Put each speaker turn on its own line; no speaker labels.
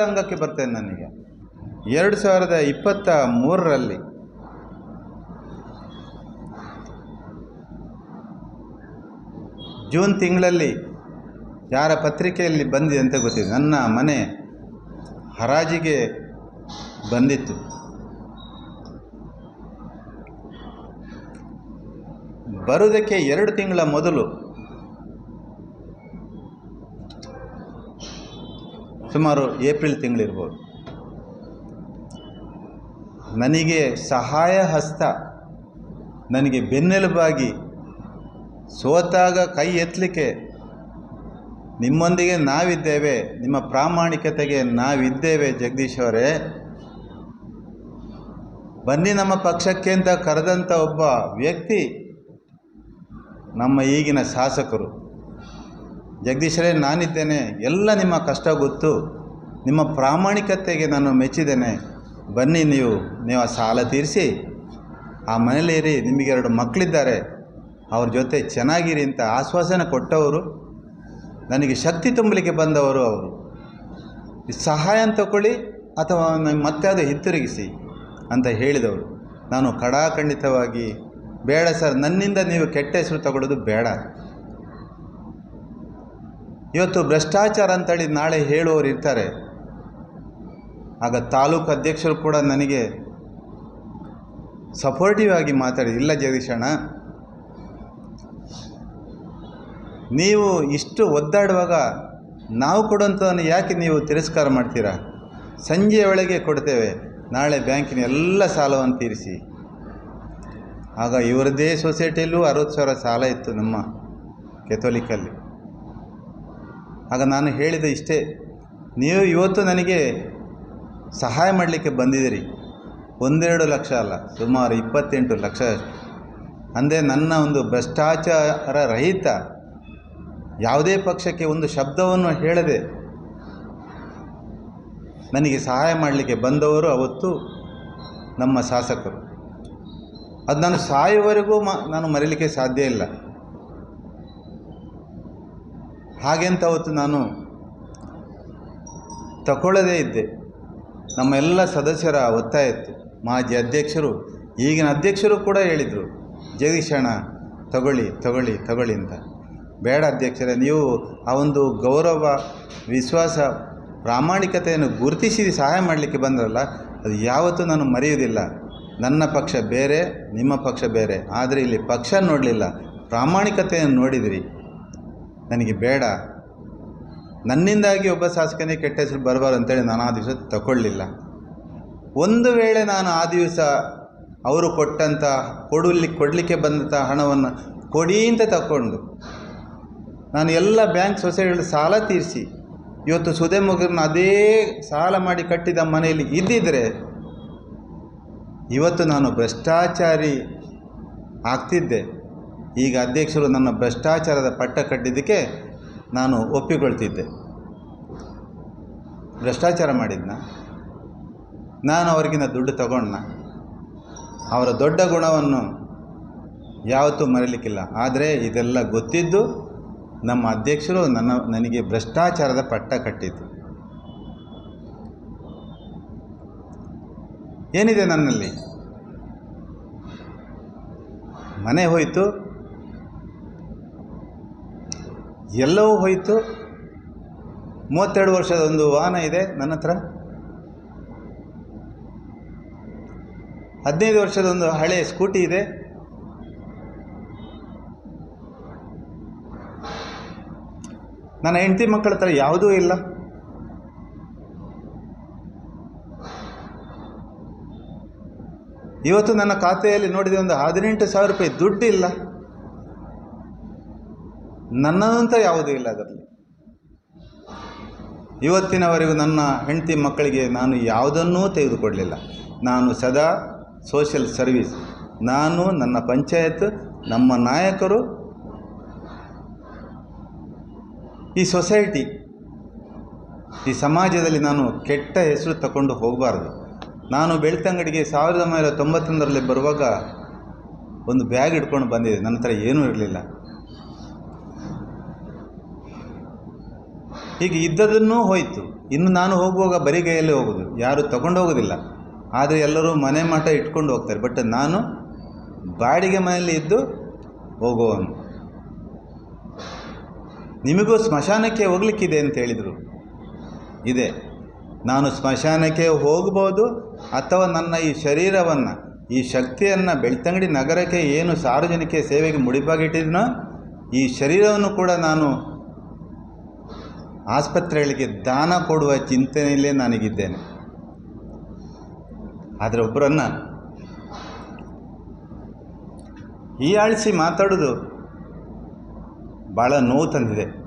ಅಂಗಕ್ಕೆ ಬರ್ತೇನೆ ನನಗೆ. ಎರಡು ಸಾವಿರದ ಇಪ್ಪತ್ತ ಮೂರರಲ್ಲಿ. ಜೂನ್ ತಿಂಗಳಲ್ಲಿ ಯಾರ ಪತ್ರಿಕೆಯಲ್ಲಿ ಬಂದಿದೆ ಅಂತ ಗೊತ್ತಿದೆ. ನನ್ನ ಮನೆ ಹರಾಜಿಗೆ ಬಂದಿತ್ತು. ಬರುವುದಕ್ಕೆ ಎರಡು ತಿಂಗಳ ಮೊದಲು ಸುಮಾರು ಏಪ್ರಿಲ್ ತಿಂಗಳಿರ್ಬೋದು. ನನಗೆ ಸಹಾಯ ಹಸ್ತ ನನಗೆ ಬೆನ್ನೆಲುಬಾಗಿ ಸೋತಾಗ ಕೈ ಎತ್ತಲಿಕ್ಕೆ ನಿಮ್ಮೊಂದಿಗೆ ನಾವಿದ್ದೇವೆ, ನಿಮ್ಮ ಪ್ರಾಮಾಣಿಕತೆಗೆ ನಾವಿದ್ದೇವೆ ಜಗದೀಶ್ ಅವರೇ. ಬನ್ನಿ ನಮ್ಮ ಪಕ್ಷಕ್ಕೆ ಅಂತ ಕರೆದಂಥ ಒಬ್ಬ ವ್ಯಕ್ತಿ ನಮ್ಮ ಈಗಿನ ಶಾಸಕರು. ಜಗದೀಶರೇ, ನಾನಿದ್ದೇನೆ. ಎಲ್ಲ ನಿಮ್ಮ ಕಷ್ಟ ಗೊತ್ತು. ನಿಮ್ಮ ಪ್ರಾಮಾಣಿಕತೆಗೆ ನಾನು ಮೆಚ್ಚಿದ್ದೇನೆ. ಬನ್ನಿ ನೀವು ನೀವು ಆ ಸಾಲ ತೀರಿಸಿ. ಆ ಮನೇಲಿರಿ ನಿಮಗೆ ಎರಡು ಮಕ್ಕಳಿದ್ದಾರೆ. ಅವ್ರ ಜೊತೆ ಚೆನ್ನಾಗಿರಿ ಅಂತ ಆಶ್ವಾಸನೆ ಕೊಟ್ಟವರು, ನನಗೆ ಶಕ್ತಿ ತುಂಬಲಿಕ್ಕೆ ಬಂದವರು ಅವರು. ಸಹಾಯ ತಗೊಳ್ಳಿ ಅಥವಾ ಮತ್ತೆ ಅದು ಹಿಂತಿರುಗಿಸಿ ಅಂತ ಹೇಳಿದವರು. ನಾನು ಕಡಾಖಂಡಿತವಾಗಿ, ಬೇಡ ಸರ್, ನನ್ನಿಂದ ನೀವು ಕೆಟ್ಟ ಹೆಸರು ತಗೊಳ್ಳೋದು ಬೇಡ. ಇವತ್ತು ಭ್ರಷ್ಟಾಚಾರ ಅಂತೇಳಿ ನಾಳೆ ಹೇಳುವವರು ಇರ್ತಾರೆ. ಆಗ ತಾಲೂಕು ಅಧ್ಯಕ್ಷರು ಕೂಡ ನನಗೆ ಸಪೋರ್ಟಿವ್ ಆಗಿ ಮಾತಾಡಿ, ಇಲ್ಲ ಜಗದೀಶಣ್ಣ ನೀವು ಇಷ್ಟು ಒದ್ದಾಡುವಾಗ ನಾವು ಕೊಡುವಂಥದ್ದನ್ನು ಯಾಕೆ ನೀವು ತಿರಸ್ಕಾರ ಮಾಡ್ತೀರಾ? ಸಂಜೆಯ ಒಳಗೆ ಕೊಡ್ತೇವೆ, ನಾಳೆ ಬ್ಯಾಂಕಿನ ಎಲ್ಲ ಸಾಲವನ್ನು ತೀರಿಸಿ. ಆಗ ಇವರದ್ದೇ ಸೊಸೈಟಿಯಲ್ಲೂ ಅರವತ್ತು ಸಾವಿರ ಸಾಲ ಇತ್ತು ನಮ್ಮ ಕೆಥೋಲಿಕಲ್ಲಿ ಆಗ ನಾನು ಹೇಳಿದ ಇಷ್ಟೇ, ನೀವು ಇವತ್ತು ನನಗೆ ಸಹಾಯ ಮಾಡಲಿಕ್ಕೆ ಬಂದಿದ್ದೀರಿ. ಒಂದೆರಡು ಲಕ್ಷ ಅಲ್ಲ, ಸುಮಾರು ಇಪ್ಪತ್ತೆಂಟು ಲಕ್ಷ ಅಂದರೆ ನನ್ನ ಒಂದು ಭ್ರಷ್ಟಾಚಾರ ರಹಿತ ಯಾವುದೇ ಪಕ್ಷಕ್ಕೆ ಒಂದು ಶಬ್ದವನ್ನು ಹೇಳದೆ ನನಗೆ ಸಹಾಯ ಮಾಡಲಿಕ್ಕೆ ಬಂದವರು ಅವತ್ತು ನಮ್ಮ ಶಾಸಕರು. ಅದು ನಾನು ಸಾಯುವವರೆಗೂ ಮ, ನಾನು ಮರೀಲಿಕ್ಕೆ ಸಾಧ್ಯ ಇಲ್ಲ. ಹಾಗೆಂತ ಅವತ್ತು ನಾನು ತಗೊಳ್ಳದೇ ಇದ್ದೆ. ನಮ್ಮ ಎಲ್ಲ ಸದಸ್ಯರ ಒತ್ತಾಯ ಇತ್ತು ಮಾಜಿ ಅಧ್ಯಕ್ಷರು, ಈಗಿನ ಅಧ್ಯಕ್ಷರು ಕೂಡ ಹೇಳಿದರು ಜಗದೀಶಣ್ಣ ತಗೊಳ್ಳಿ ತಗೊಳ್ಳಿ ತಗೊಳ್ಳಿ ಅಂತ. ಬೇಡ ಅಧ್ಯಕ್ಷರೇ, ನೀವು ಆ ಒಂದು ಗೌರವ, ವಿಶ್ವಾಸ, ಪ್ರಾಮಾಣಿಕತೆಯನ್ನು ಗುರುತಿಸಿ ಸಹಾಯ ಮಾಡಲಿಕ್ಕೆ ಬಂದ್ರಲ್ಲ, ಅದು ಯಾವತ್ತೂ ನಾನು ಮರೆಯುವುದಿಲ್ಲ. ನನ್ನ ಪಕ್ಷ ಬೇರೆ, ನಿಮ್ಮ ಪಕ್ಷ ಬೇರೆ. ಆದರೆ ಇಲ್ಲಿ ಪಕ್ಷ ನೋಡಲಿಲ್ಲ. ಪ್ರಾಮಾಣಿಕತೆಯನ್ನು ನೋಡಿದಿರಿ. ನನಗೆ ಬೇಡ. ನನ್ನಿಂದಾಗಿ ಒಬ್ಬ ಶಾಸಕನೇ ಕೆಟ್ಟ ಹೆಸರು ಬರಬಾರ್ದು ಅಂತೇಳಿ ನಾನು ಆ ದಿವಸ ತಗೊಳ್ಳಿಲ್ಲ. ಒಂದು ವೇಳೆ ನಾನು ಆ ದಿವಸ ಅವರು ಕೊಟ್ಟಂಥ ಕೊಡಲಿ, ಕೊಡಲಿಕ್ಕೆ ಬಂದಂಥ ಹಣವನ್ನು ಕೊಡಿ ಅಂತ ತಗೊಂಡು ನಾನು ಎಲ್ಲ ಬ್ಯಾಂಕ್ ಸೊಸೈಟಿಗಳು ಸಾಲ ತೀರಿಸಿ, ಇವತ್ತು ಸುದೇಮಗರನ್ನ ಅದೇ ಸಾಲ ಮಾಡಿ ಕಟ್ಟಿದ ಮನೆಯಲ್ಲಿ ಇದ್ದಿದ್ದರೆ ಇವತ್ತು ನಾನು ಭ್ರಷ್ಟಾಚಾರಿ ಆಗ್ತಿದ್ದೆ. ಈಗ ಅಧ್ಯಕ್ಷರು ನನ್ನ ಭ್ರಷ್ಟಾಚಾರದ ಪಟ್ಟ ಕಟ್ಟಿದ್ದಕ್ಕೆ ನಾನು ಒಪ್ಪಿಕೊಳ್ತಿದ್ದೆ. ಭ್ರಷ್ಟಾಚಾರ ಮಾಡಿದ್ನ? ನಾನು ಅವರಿಗಿಂತ ದುಡ್ಡು ತಗೊಂಡ್ನ? ಅವರ ದೊಡ್ಡ ಗುಣವನ್ನು ಯಾವತ್ತೂ ಮರೀಲಿಕ್ಕಿಲ್ಲ. ಆದರೆ ಇದೆಲ್ಲ ಗೊತ್ತಿದ್ದು ನಮ್ಮ ಅಧ್ಯಕ್ಷರು ನನ್ನ, ನನಗೆ ಭ್ರಷ್ಟಾಚಾರದ ಪಟ್ಟ ಕಟ್ಟಿದ್ದು. ಏನಿದೆ ನನ್ನಲ್ಲಿ? ಮನೆ ಹೋಯಿತು. ಎಲ್ಲವೂ ಹೋಯಿತು. ಮೂವತ್ತೆರಡು ವರ್ಷದ ಒಂದು ವಾಹನ ಇದೆ ನನ್ನ ಹತ್ರ. ಹದಿನೈದು ವರ್ಷದ ಒಂದು ಹಳೆ ಸ್ಕೂಟಿ ಇದೆ. ನನ್ನ ಹೆಂಡತಿ ಮಕ್ಕಳ ಹತ್ರ ಯಾವುದೂ ಇಲ್ಲ. ಇವತ್ತು ನನ್ನ ಖಾತೆಯಲ್ಲಿ ನೋಡಿದ ಒಂದು ಹದಿನೆಂಟು ಸಾವಿರ ರೂಪಾಯಿ ದುಡ್ಡು ಇಲ್ಲ ನನ್ನದಂತ ಯಾವುದೂ ಇಲ್ಲ ಅದರಲ್ಲಿ. ಇವತ್ತಿನವರೆಗೂ ನನ್ನ ಹೆಂಡತಿ ಮಕ್ಕಳಿಗೆ ನಾನು ಯಾವುದನ್ನೂ ತೆಗೆದುಕೊಡಲಿಲ್ಲ ನಾನು ಸದಾ ಸೋಷಿಯಲ್ ಸರ್ವಿಸ್ ನಾನು ನನ್ನ ಪಂಚಾಯತ್, ನಮ್ಮ ನಾಯಕರು, ಈ ಸೊಸೈಟಿ ಈ ಸಮಾಜದಲ್ಲಿ ನಾನು ಕೆಟ್ಟ ಹೆಸರು ತಗೊಂಡು ಹೋಗಬಾರ್ದು. ನಾನು ಬೆಳ್ತಂಗಡಿಗೆ ಸಾವಿರದ ಒಂಬೈನೂರ ತೊಂಬತ್ತೊಂದರಲ್ಲಿ ಬರುವಾಗ ಒಂದು ಬ್ಯಾಗ್ ಹಿಡ್ಕೊಂಡು ಬಂದಿದೆ ನನ್ನ ಹತ್ರ ಏನೂ ಇರಲಿಲ್ಲ. ಈಗ ಇದ್ದದನ್ನೂ ಹೋಯಿತು. ಇನ್ನು ನಾನು ಹೋಗುವಾಗ ಬರಿಗೈಯಲ್ಲಿ ಹೋಗೋದು. ಯಾರು ತಗೊಂಡು ಹೋಗೋದಿಲ್ಲ. ಆದರೆ ಎಲ್ಲರೂ ಮನೆ ಮಠ ಇಟ್ಕೊಂಡು ಹೋಗ್ತಾರೆ. ಬಟ್ ನಾನು ಬಾಡಿಗೆ ಮನೆಯಲ್ಲಿ ಇದ್ದು ಹೋಗುವವನು. ನಿಮಗೂ ಸ್ಮಶಾನಕ್ಕೆ ಹೋಗ್ಲಿಕ್ಕಿದೆ ಅಂತ ಹೇಳಿದರು. ಇದೆ. ನಾನು ಸ್ಮಶಾನಕ್ಕೆ ಹೋಗ್ಬೋದು ಅಥವಾ ನನ್ನ ಈ ಶರೀರವನ್ನು, ಈ ಶಕ್ತಿಯನ್ನು ಬೆಳ್ತಂಗಡಿ ನಗರಕ್ಕೆ ಏನು ಸಾರ್ವಜನಿಕ ಸೇವೆಗೆ ಮುಡಿಪಾಗಿಟ್ಟಿದ್ದೀನೋ ಈ ಶರೀರವನ್ನು ಕೂಡ ನಾನು ಆಸ್ಪತ್ರೆಗಳಿಗೆ ದಾನ ಕೊಡುವ ಚಿಂತನೆಯಲ್ಲೇ ನಾನೀಗಿದ್ದೇನೆ. ಆದರೆ ಒಬ್ಬರನ್ನು ಹೀಯಾಳಿಸಿ ಮಾತಾಡೋದು ಭಾಳ ನೋವು ತಂದಿದೆ.